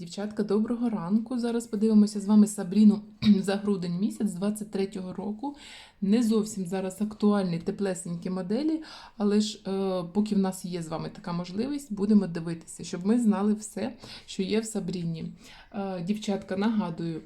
Дівчатка, доброго ранку. Зараз подивимося з вами Сабріну за грудень місяць 23-го року. Не зовсім зараз актуальні теплесенькі моделі, але ж е, поки в нас є з вами така можливість, будемо дивитися, щоб ми знали все, що є в Сабріні. Е, дівчатка, нагадую.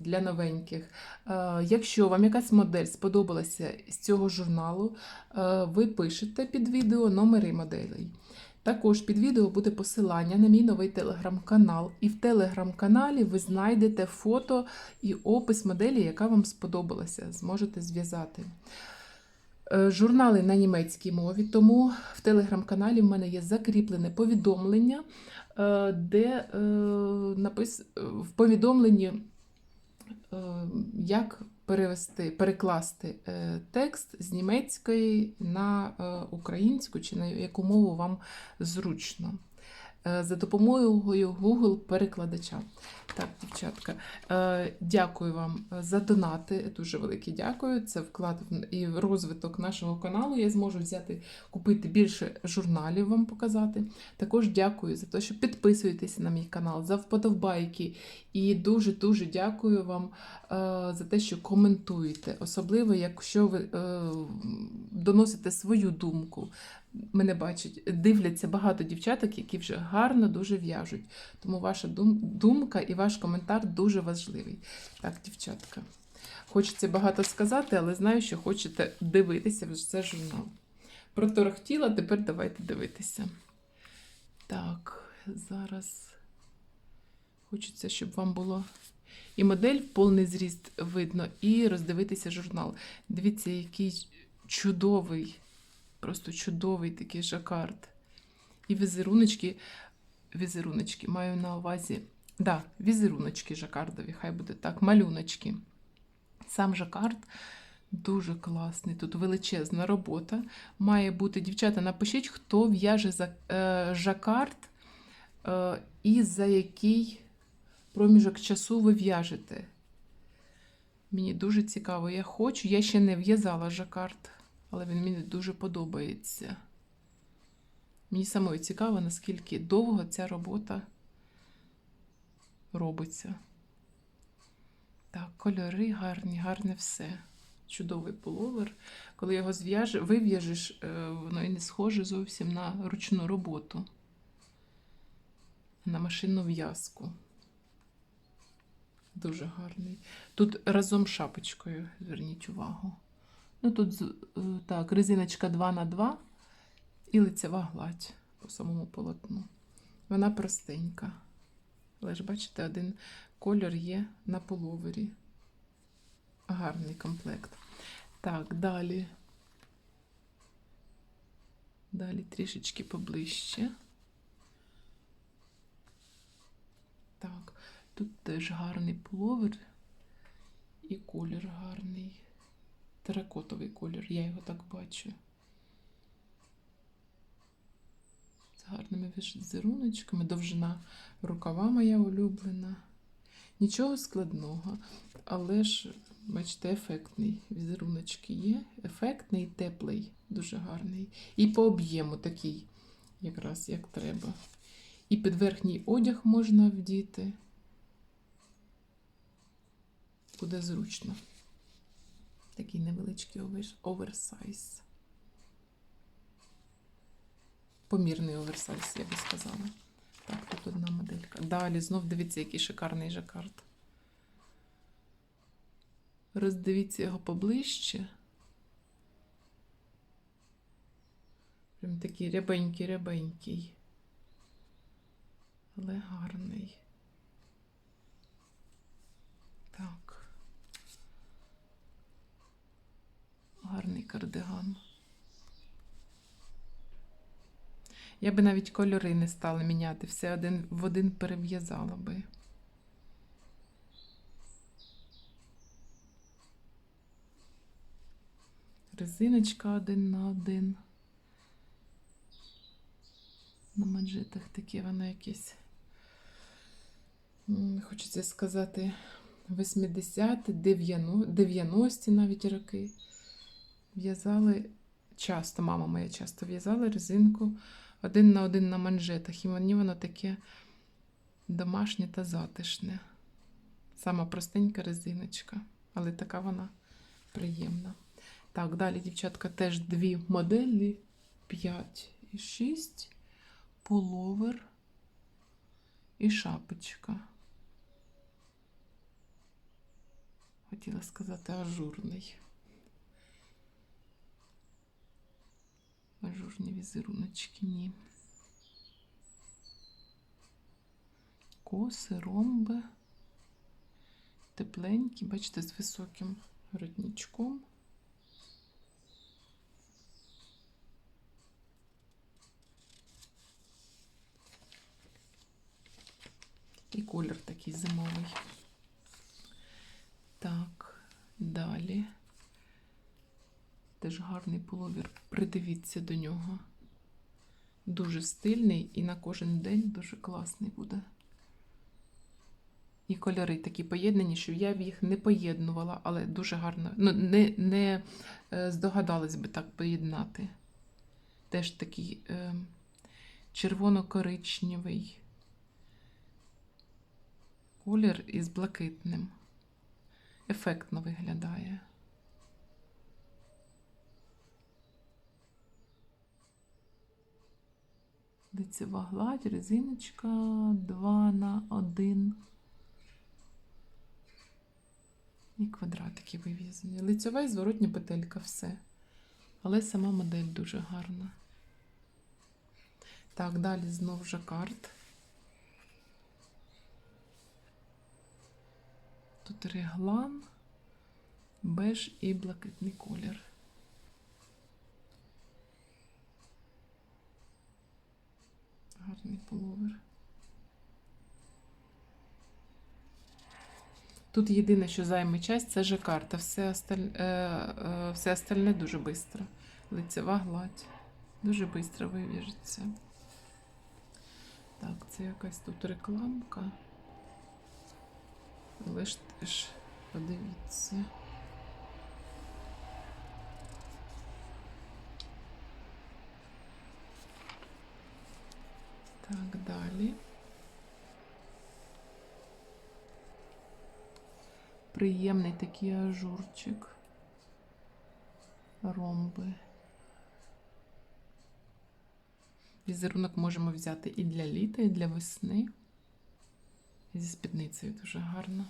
Для новеньких. Е, Якщо вам якась модель сподобалася з цього журналу, е, ви пишете під відео номери моделей. Також під відео буде посилання на мій новий телеграм-канал, і в телеграм-каналі ви знайдете фото і опис моделі, яка вам сподобалася. Зможете зв'язати. Е, Журнали на німецькій мові, тому в телеграм-каналі в мене є закріплене повідомлення, е, де е, в повідомленні, як перевести, перекласти е, текст з німецької на е, українську чи на яку мову вам зручно. Е, За допомогою Google перекладача. Так, дівчатка, е, дякую вам за донати. Дуже велике дякую. Це вклад і в розвиток нашого каналу. Я зможу взяти, купити більше журналів вам показати. Також дякую за те, що підписуєтеся на мій канал, за вподобайки. І дуже-дуже дякую вам е, за те, що коментуєте, особливо якщо ви е, доносите свою думку. Мене бачать, дивляться багато дівчаток, які вже гарно дуже в'яжуть. Тому ваша думка і ваш коментар дуже важливий. Так, дівчатка. Хочеться багато сказати, але знаю, що хочете дивитися вже це журнал. Проторохтіла, тепер давайте дивитися. Так, зараз хочеться, щоб вам було і модель в повний зріст видно, і роздивитися журнал. Дивіться, який чудовий, просто чудовий такий жакард. І візеруночки, візеруночки маю на увазі. Да, візеруночки жакардові, хай буде так, малюночки. Сам жакард дуже класний. Тут величезна робота. Має бути, дівчата, напишіть, хто в'яже е, жакард е, і за який проміжок часу ви в'яжете. Мені дуже цікаво, я хочу. Я ще не в'язала жакард, але він мені дуже подобається. Мені самою цікаво, наскільки довго ця робота робиться. Так, кольори гарні, гарне все. Чудовий пуловер. Коли його вив'яжеш, е, воно і не схоже зовсім на ручну роботу, на машинну в'язку. Дуже гарний. Тут разом з шапочкою, зверніть увагу. Ну тут е, так, резиночка 2 на 2 і лицева гладь по самому полотну. Вона простенька. Але ж бачите, один кольор є на половері. Гарний комплект. Так, далі. Далі трішечки поближче. Так, тут теж гарний пуловер і колір гарний. Теракотовий колір, я його так бачу. З гарними візеруночками, довжина рукава моя улюблена. Нічого складного, але ж, бачите, ефектний. Візеруночки є. Ефектний, теплий, дуже гарний. І по об'єму такий, якраз як треба. І під верхній одяг можна вдіти. Буде зручно. Такий невеличкий оверсайз. Помірний оверсайз, я би сказала. Так, тут одна моделька. Далі знов дивіться, який шикарний жакард. Роздивіться його поближче. Прям такий рябенький-рябенький. Але гарний. Так. Гарний кардиган. Я би навіть кольори не стала міняти, все один в один перев'язала би. Резиночка один на один. На манжетах таке воно якесь. Хочеться сказати, 80-ті, 90-ті навіть роки. В'язали часто, мама моя часто в'язала резинку один на один на манжетах. І мені воно таке домашнє та затишне. Сама простенька резиночка, але така вона приємна. Так, далі, дівчатка, теж дві моделі: 5 і 6, пуловер і шапочка. Хотіла сказати ажурний. Ажурні візеруночки, ні. Коси, ромби. Тепленькі, бачите, з високим воротничком. І колір такий зимовий. Так, далі. Теж гарний пуловір. Придивіться до нього. Дуже стильний і на кожен день дуже класний буде. І кольори такі поєднані, що я б їх не поєднувала, але дуже гарно. Ну, не, не е, здогадалась би так поєднати. Теж такий е, червоно-коричневий колір із блакитним. Ефектно виглядає. Лицева гладь, резиночка 2 на 1. І квадратики вив'язані. Лицьова і зворотня петелька, все. Але сама модель дуже гарна. Так, далі знов жакард. Тут реглан, беж і блакитний колір. Гарний пуловер. Тут єдине, що займе час, це жакард, а все, осталь... е, все остальне дуже швидко. Лицева гладь. Дуже швидко вив'яжеться. Так, це якась тут рекламка. Але ж теж подивіться. Так, далі. Приємний такий ажурчик. Ромби. Візерунок можемо взяти і для літа, і для весни. Зі спідницею дуже гарно.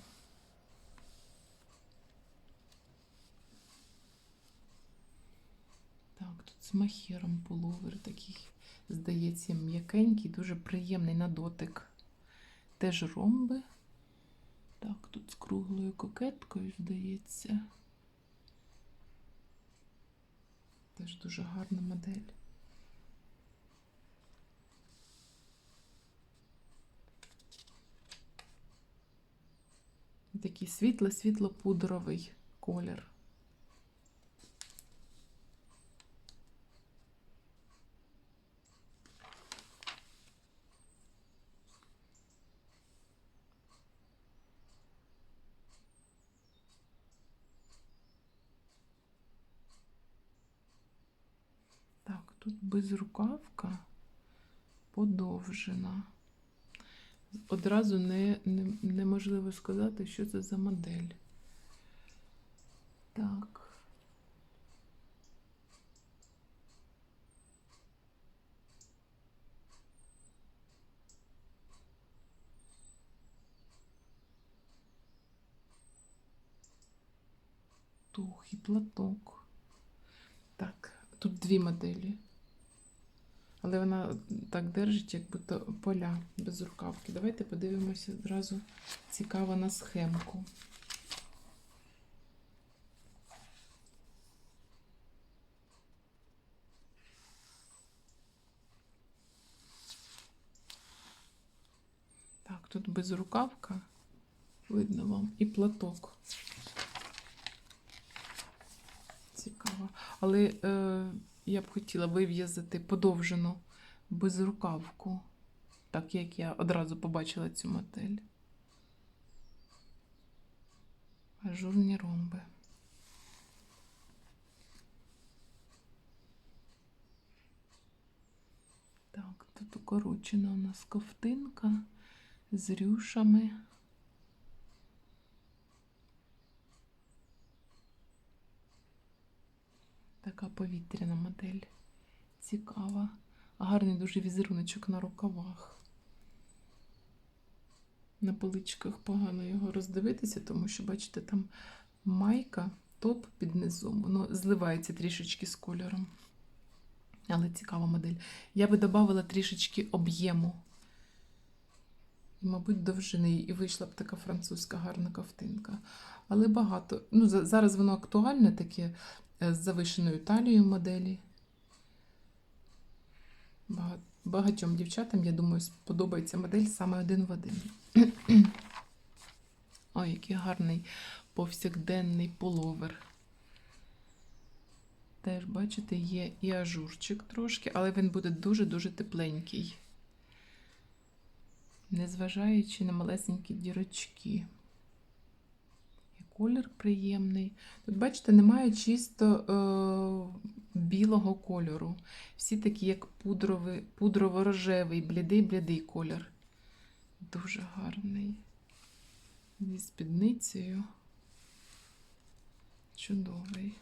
Так, тут з махіром пуловер такий, здається, м'якенький, дуже приємний на дотик. Теж ромби. Так, тут з круглою кокеткою, здається. Теж дуже гарна модель. Такий світло-світло-пудровий колір. Так, тут безрукавка подовжена. Одразу не, не, неможливо сказати, що це за модель. Так. Тухий платок. Так, тут дві моделі. Але вона так держить, як будто поля без рукавки. Давайте подивимося одразу цікаво на схемку. Так, тут безрукавка, видно вам, і платок. Цікаво. Але е, я б хотіла вив'язати подовжену безрукавку, так як я одразу побачила цю модель. Ажурні ромби. Так, тут укорочена у нас ковтинка з рюшами. Така повітряна модель. Цікава. Гарний дуже візеруночок на рукавах. На поличках погано його роздивитися, тому що, бачите, там майка, топ під низом. Воно зливається трішечки з кольором. Але цікава модель. Я би додавала трішечки об'єму. Мабуть, довжини, і вийшла б така французька гарна ковтинка. Але багато. Ну, зараз воно актуальне таке з завишеною талією моделі. Багатьом дівчатам, я думаю, сподобається модель саме один в один. Ой, який гарний повсякденний пуловер. Теж, бачите, є і ажурчик трошки, але він буде дуже-дуже тепленький, незважаючи на малесенькі дірочки. Колір приємний. Тут, бачите, немає чисто е, білого кольору. Всі такі, як пудрово-рожевий, блідий-блідий колір. Дуже гарний. Зі спідницею. Чудовий.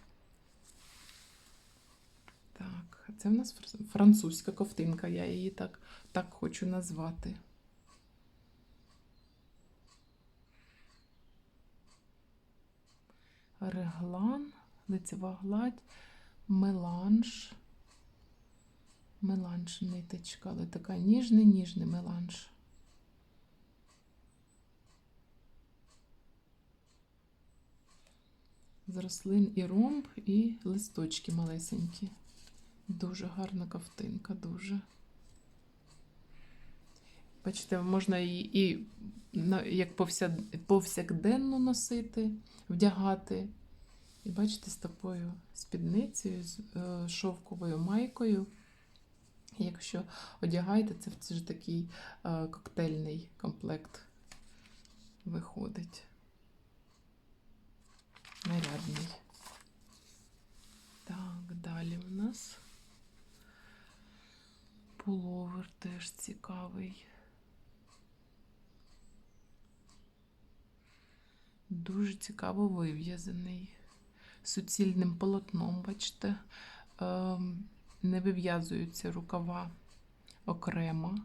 Так, це в нас французька ковтинка, я її так, так хочу назвати. Реглан, лицева гладь, меланж. Меланж ниточка, але така ніжний, ніжний меланж. З рослин і ромб, і листочки малесенькі. Дуже гарна ковтинка, дуже. Бачите, можна її і як повся- повсякденно носити, вдягати. І бачите, з такою спідницею, з е, шовковою майкою. Якщо одягаєте, це, це ж такий е, коктейльний комплект виходить. Нарядний. Так, далі в нас пуловер теж цікавий. Дуже цікаво вив'язаний. Суцільним полотном, бачите, ем, не вив'язуються рукава окремо.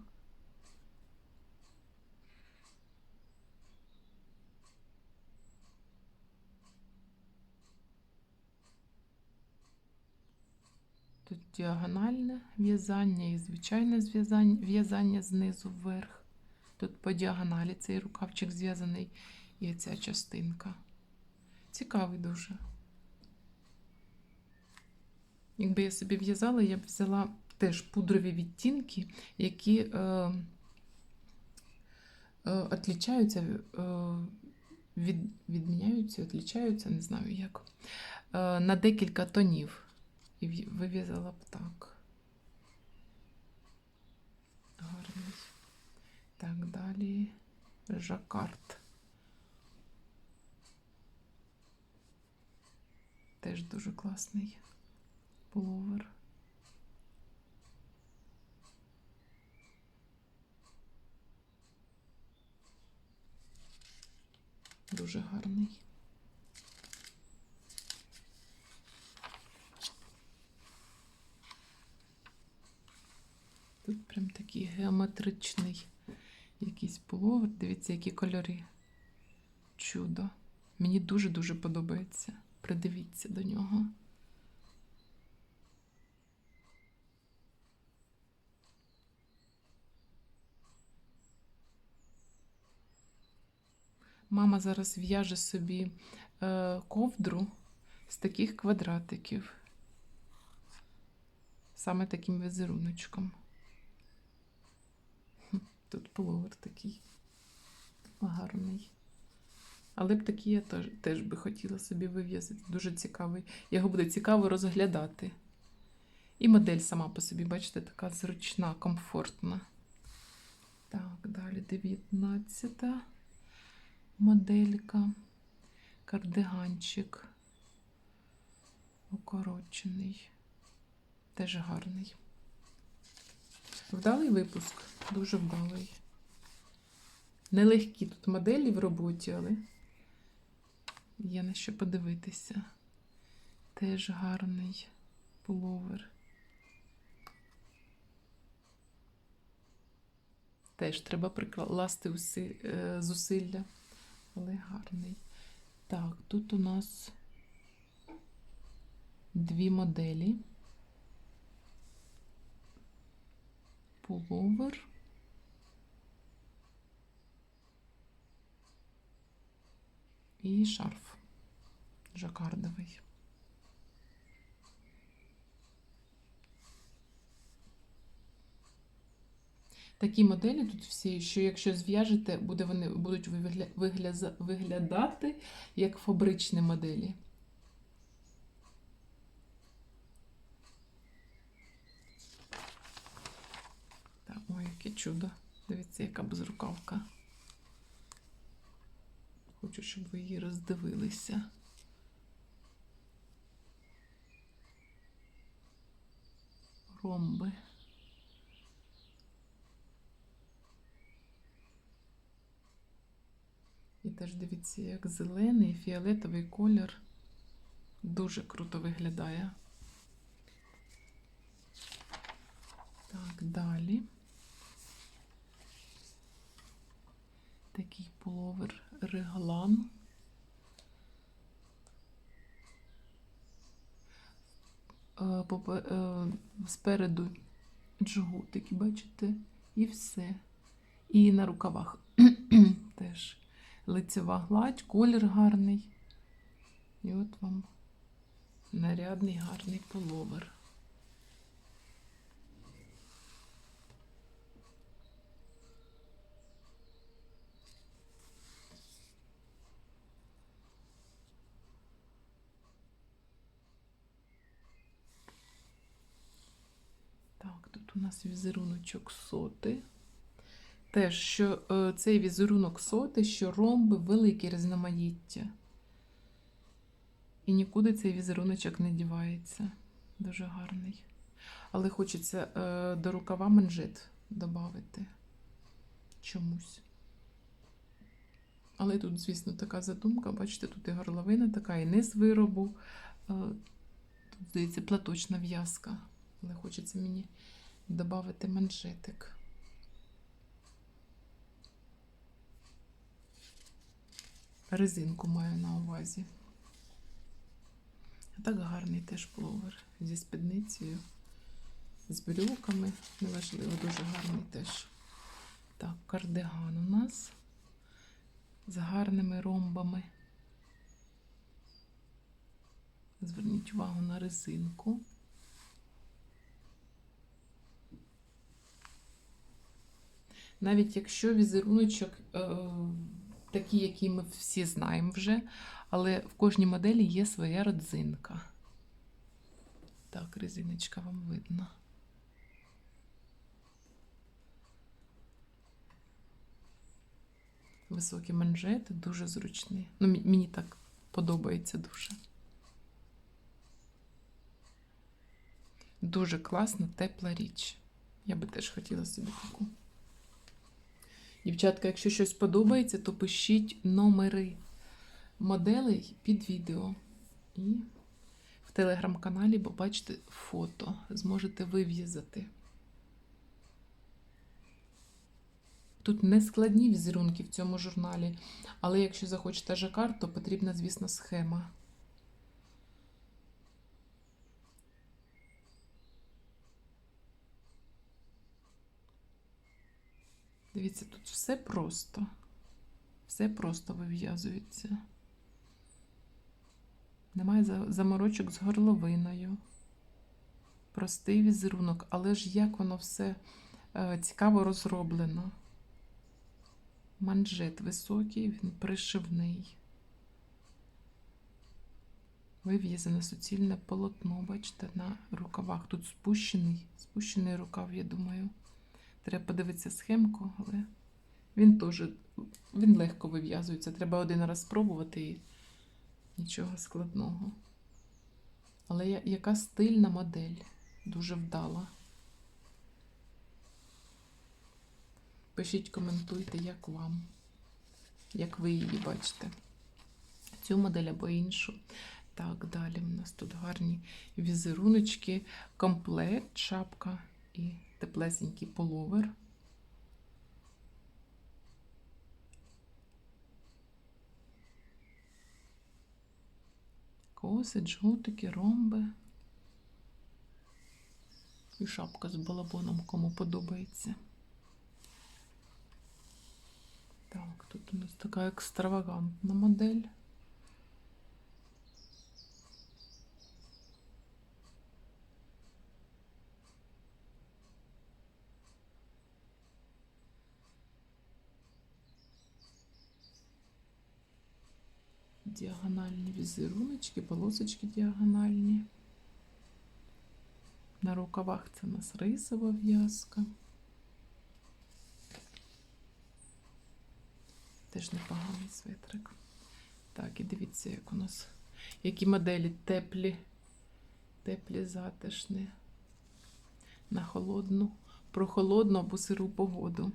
Тут діагональне в'язання і звичайне в'язання знизу вверх. Тут по діагоналі цей рукавчик зв'язаний і ця частинка. Цікавий дуже. Якби я собі в'язала, я б взяла теж пудрові відтінки, які е, е, отлічаються, е, від, відміняються, отлічаються, не знаю як, е, на декілька тонів. І вив'язала б так. Гарний. Так, далі жакард. Теж дуже класний пуловер. Дуже гарний. Тут прям такий геометричний якийсь пуловер. Дивіться, які кольори. Чудо. Мені дуже-дуже подобається. Придивіться до нього. Мама зараз в'яже собі е, ковдру з таких квадратиків. Саме таким візеруночком. Тут пуловер такий гарний. Але б такий я теж, теж би хотіла собі вив'язати. Дуже цікавий. Його буде цікаво розглядати. І модель сама по собі, бачите, така зручна, комфортна. Так, далі 19 моделька. Кардиганчик. Укорочений. Теж гарний. Вдалий випуск. Дуже вдалий. Нелегкі тут моделі в роботі, але є на що подивитися. Теж гарний пуловер. Теж треба прикласти уси- е, зусилля, але гарний. Так, тут у нас дві моделі. Пуловер. І шарф жакардовий. Такі моделі тут всі, що якщо зв'яжете, буде вони будуть вигля- вигля- виглядати як фабричні моделі. Так, ой, яке чудо. Дивіться, яка безрукавка. Хочу, щоб ви її роздивилися. Ромби. І теж дивіться, як зелений, фіолетовий колір дуже круто виглядає. Так, далі. Такий пуловер реглан. Е, е, Спереду джгутики, бачите, і все. І на рукавах теж лицева гладь, колір гарний. І от вам нарядний гарний пуловер. Так, тут у нас візеруночок соти. Теж, що е, цей візерунок соти, що ромби велике різноманіття. І нікуди цей візеруночок не дівається. Дуже гарний. Але хочеться е, до рукава манжет додати чомусь. Але тут, звісно, така задумка. Бачите, тут і горловина така, і низ виробу. Е, тут, здається, платочна в'язка. Але хочеться мені додати манжетик. Резинку маю на увазі. Так гарний теж пловер зі спідницею, з брюками. Неважливо, дуже гарний теж. Так, кардиган у нас з гарними ромбами. Зверніть увагу на резинку. Навіть якщо візеруночок е, такий, який ми всі знаємо вже, але в кожній моделі є своя родзинка. Так, резиночка вам видно. Високі манжети, дуже зручні. Ну, мені так подобається дуже. Дуже класна, тепла річ. Я би теж хотіла собі таку. Дівчатка, якщо щось подобається, то пишіть номери моделей під відео. І в телеграм-каналі побачите фото, зможете вив'язати. Тут не складні візерунки в цьому журналі, але якщо захочете жакар, то потрібна, звісно, схема. Дивіться, тут все просто. Все просто вив'язується. Немає заморочок з горловиною. Простий візерунок, але ж як воно все е, цікаво розроблено. Манжет високий, він пришивний. Вив'язане суцільне полотно, бачите, на рукавах. Тут спущений, спущений рукав, я думаю. Треба подивитися схемку, але він теж він легко вив'язується. Треба один раз спробувати і нічого складного. Але яка стильна модель, дуже вдала. Пишіть, коментуйте, як вам. як ви її бачите. Цю модель або іншу. Так, далі у нас тут гарні візеруночки, комплект, шапка і теплесенький половер. Коси, джгутики, ромби. І шапка з балабоном, кому подобається. Так, тут у нас така екстравагантна модель. Діагональні візеруночки, полосочки діагональні. На рукавах це у нас рисова в'язка. Теж непоганий светрик. Так, і дивіться, як у нас, які моделі теплі, теплі затишні. На холодну, прохолодну або сиру погоду.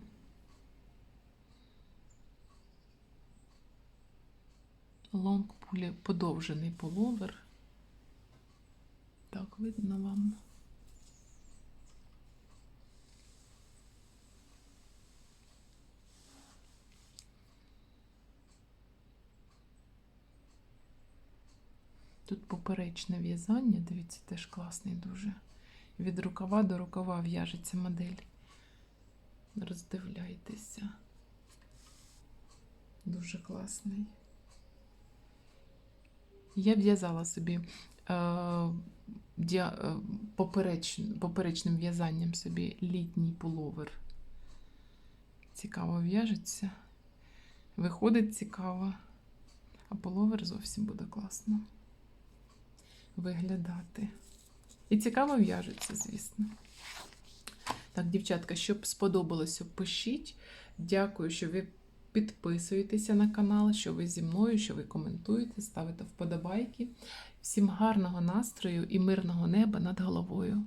Лонг пулі подовжений половер. Так, видно вам. Тут поперечне в'язання, дивіться, теж класний дуже. Від рукава до рукава в'яжеться модель. Роздивляйтеся. Дуже класний. Я в'язала собі е, е, попереч, поперечним в'язанням собі літній пуловер. Цікаво в'яжеться. Виходить цікаво, а пуловер зовсім буде класно виглядати. І цікаво в'яжеться, звісно. Так, дівчатка, щоб сподобалося, пишіть. Дякую, що ви підписуєтеся на канал, що ви зі мною, що ви коментуєте, ставите вподобайки. Всім гарного настрою і мирного неба над головою.